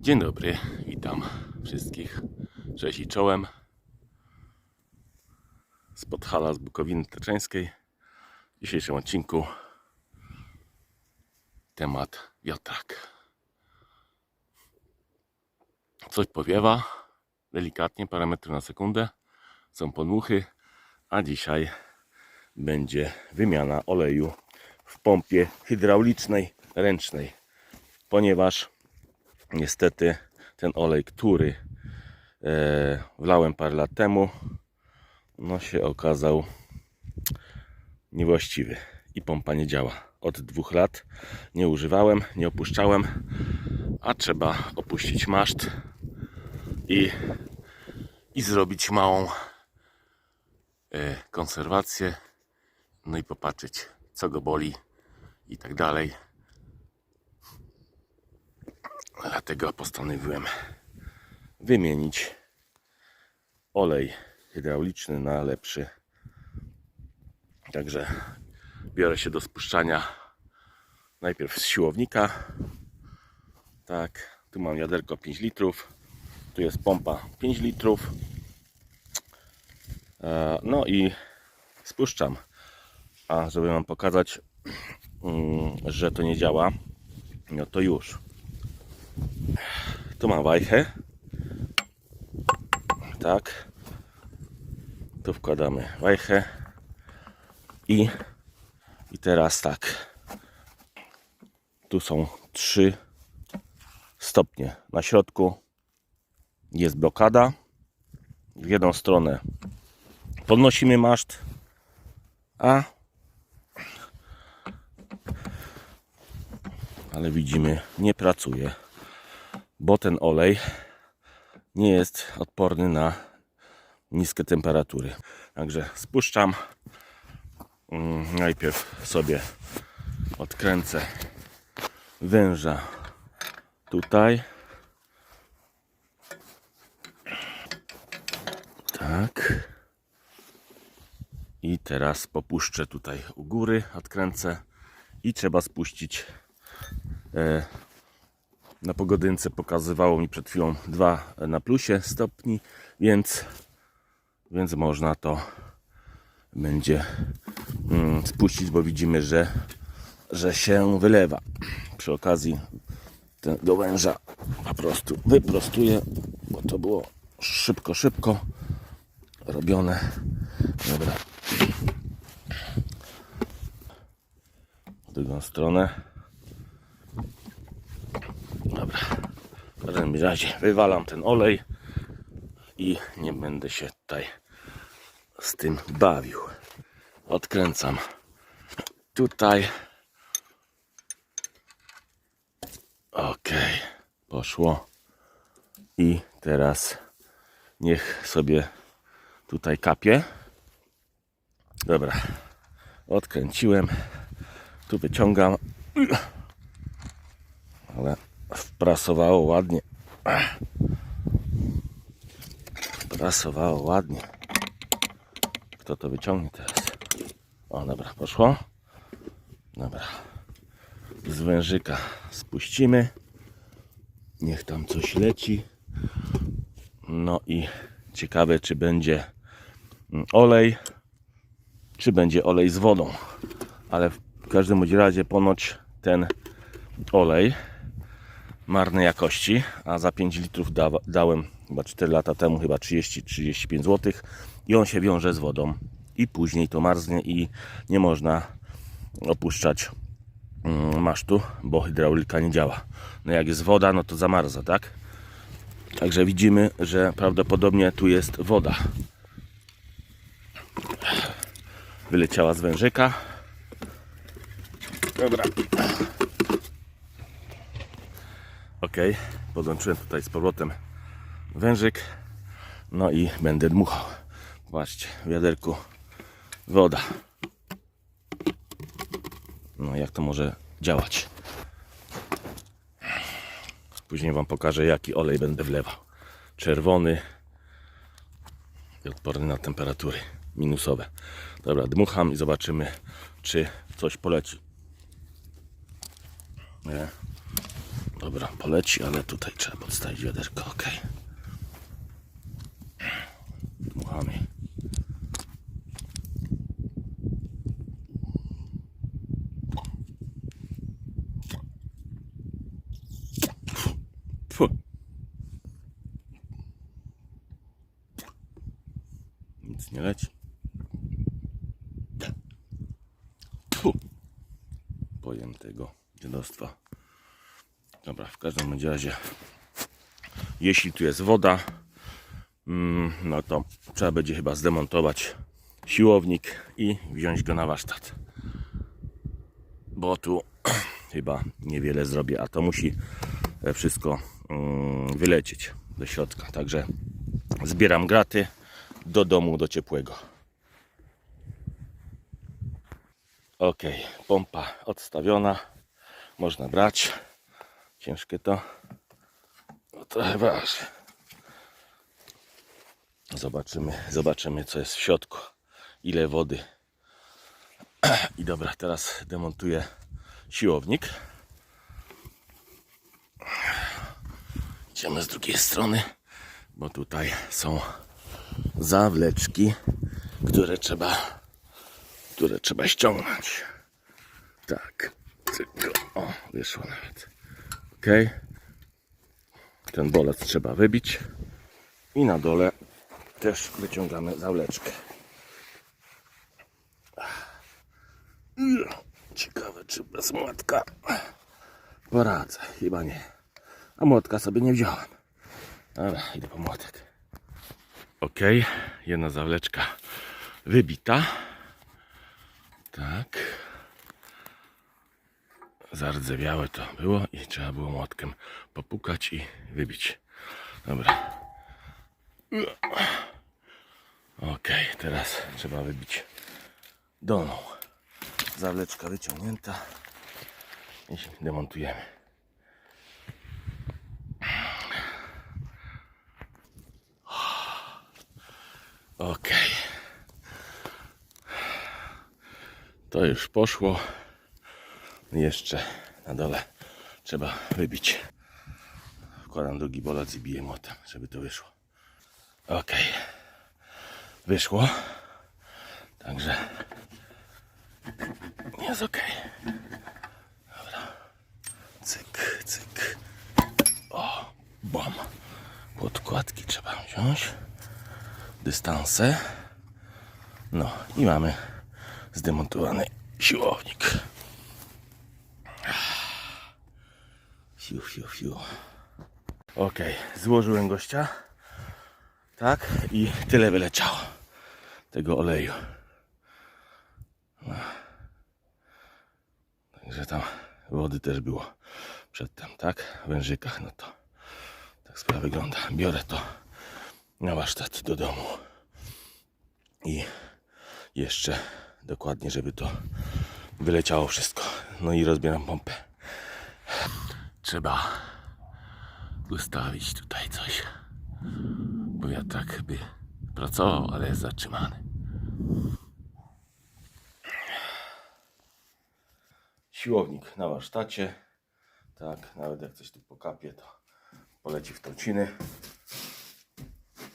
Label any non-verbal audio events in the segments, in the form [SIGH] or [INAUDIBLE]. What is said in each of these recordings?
Dzień dobry, witam wszystkich. Cześć i czołem. Z Podhala z Bukowiny Taczeńskiej. W dzisiejszym odcinku temat wiatrak. Coś powiewa, delikatnie, parę metrów na sekundę. Są podmuchy, a dzisiaj będzie wymiana oleju w pompie hydraulicznej, ręcznej. Ponieważ niestety ten olej, który e, wlałem parę lat temu, no się okazał niewłaściwy i pompa nie działa. Od dwóch lat nie używałem, nie opuszczałem, a trzeba opuścić maszt i, i zrobić małą e, konserwację, no i popatrzeć co go boli i tak dalej. Dlatego postanowiłem wymienić olej hydrauliczny na lepszy. Także biorę się do spuszczania najpierw z siłownika. Tak, tu mam wiaderko 5 litrów. Tu jest pompa 5 litrów. E, No i spuszczam. A żeby Wam pokazać, mm, że to nie działa, no to już. Tu mam wajchę. Tak. Tu wkładamy wajchę. I, I teraz tak. Tu są trzy stopnie. Na środku jest blokada. W jedną stronę podnosimy maszt, a ale widzimy, nie pracuje bo ten olej nie jest odporny na niskie temperatury. Także spuszczam. Mm, Najpierw sobie odkręcę węża tutaj. Tak. I teraz popuszczę tutaj u góry, odkręcę i trzeba spuścić e, na pogodynce pokazywało mi przed chwilą 2 na plusie stopni, więc, więc można to będzie mm, spuścić, bo widzimy, że, że się wylewa. Przy okazji ten, do węża po prostu wyprostuję, bo to było szybko, szybko robione. Dobra. W drugą stronę. Dobra. W każdym razie wywalam ten olej i nie będę się tutaj z tym bawił. Odkręcam tutaj. Ok, poszło. I teraz niech sobie tutaj kapie. Dobra, odkręciłem. Tu wyciągam. Ale wprasowało ładnie. Wprasowało ładnie. Kto to wyciągnie teraz? O, dobra, poszło. Dobra. Z wężyka spuścimy. Niech tam coś leci. No i ciekawe, czy będzie mm, olej, czy będzie olej z wodą. Ale w każdym razie ponoć ten olej marnej jakości, a za 5 litrów da, dałem chyba 4 lata temu, chyba 30-35 zł i on się wiąże z wodą i później to marznie i nie można opuszczać mm, masztu, bo hydraulika nie działa. No jak jest woda, no to zamarza, tak? Także widzimy, że prawdopodobnie tu jest woda. Wyleciała z wężyka. Dobra. Ok, podłączyłem tutaj z powrotem wężyk. No i będę dmuchał. Patrzcie, w wiaderku woda. No jak to może działać. Później Wam pokażę jaki olej będę wlewał. Czerwony i odporny na temperatury minusowe. Dobra, dmucham i zobaczymy czy coś poleci. Nie. Dobra, poleci, ale tutaj trzeba podstawić wiaderko, ok. Dmuchamy. Nic nie leci. Fu. Pojętego dziadostwa. Dobra, w każdym razie, jeśli tu jest woda, mm, no to trzeba będzie chyba zdemontować siłownik i wziąć go na warsztat. Bo tu [CLEARS THROAT] chyba niewiele zrobię, a to musi e, wszystko mm, wylecieć do środka. Także zbieram graty do domu, do ciepłego. Ok, pompa odstawiona. Można brać. Ciężkie to. No trochę waży. Zobaczymy, zobaczymy co jest w środku. Ile wody. [CLEARS THROAT] I dobra, teraz demontuję siłownik. Idziemy z drugiej strony, bo tutaj są zawleczki, które trzeba, które trzeba ściągnąć. Tak, tylko, o, wyszło nawet. Ok. Ten bolec trzeba wybić. I na dole też wyciągamy zawleczkę. Ciekawe, czy bez młotka poradzę. Chyba nie. A młotka sobie nie wziąłem. Dobra, idę po młotek. Ok, jedna zawleczka wybita. Tak. Zardzewiałe to było i trzeba było młotkiem popukać i wybić. Dobra. Ok, teraz trzeba wybić dolną. Zawleczka wyciągnięta i demontujemy. Ok. To już poszło. Jeszcze na dole trzeba wybić. Wkładam drugi bolec i biję młotem, żeby to wyszło. Ok. Wyszło. Także jest ok. Dobra. Cyk, cyk. O, bom. Podkładki trzeba wziąć. Dystanse. No i mamy zdemontowany siłownik. Fiu, fiu, fiu. Ok, złożyłem gościa. Tak, i tyle wyleciało tego oleju. Także tam wody też było przedtem, tak? W wężykach, no to tak sprawa wygląda. Biorę to na warsztat do domu i jeszcze dokładnie, żeby to wyleciało wszystko. No i rozbieram pompę. Trzeba ustawić tutaj coś, bo wiatrak by pracował, ale jest zatrzymany. Siłownik na warsztacie. Tak, nawet jak coś tu pokapie, to poleci w trociny.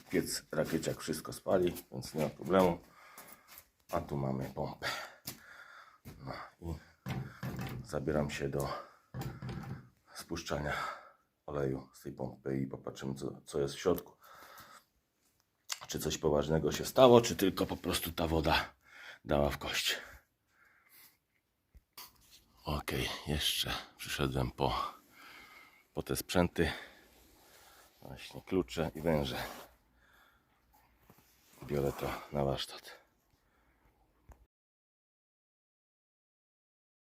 Piec rakieciak wszystko spali, więc nie ma problemu. A tu mamy pompę. No i zabieram się do spuszczania oleju z tej pompy i popatrzymy co, co jest w środku. Czy coś poważnego się stało, czy tylko po prostu ta woda dała w kość. Ok, jeszcze przyszedłem po, po te sprzęty. Właśnie klucze i węże. Biorę to na warsztat.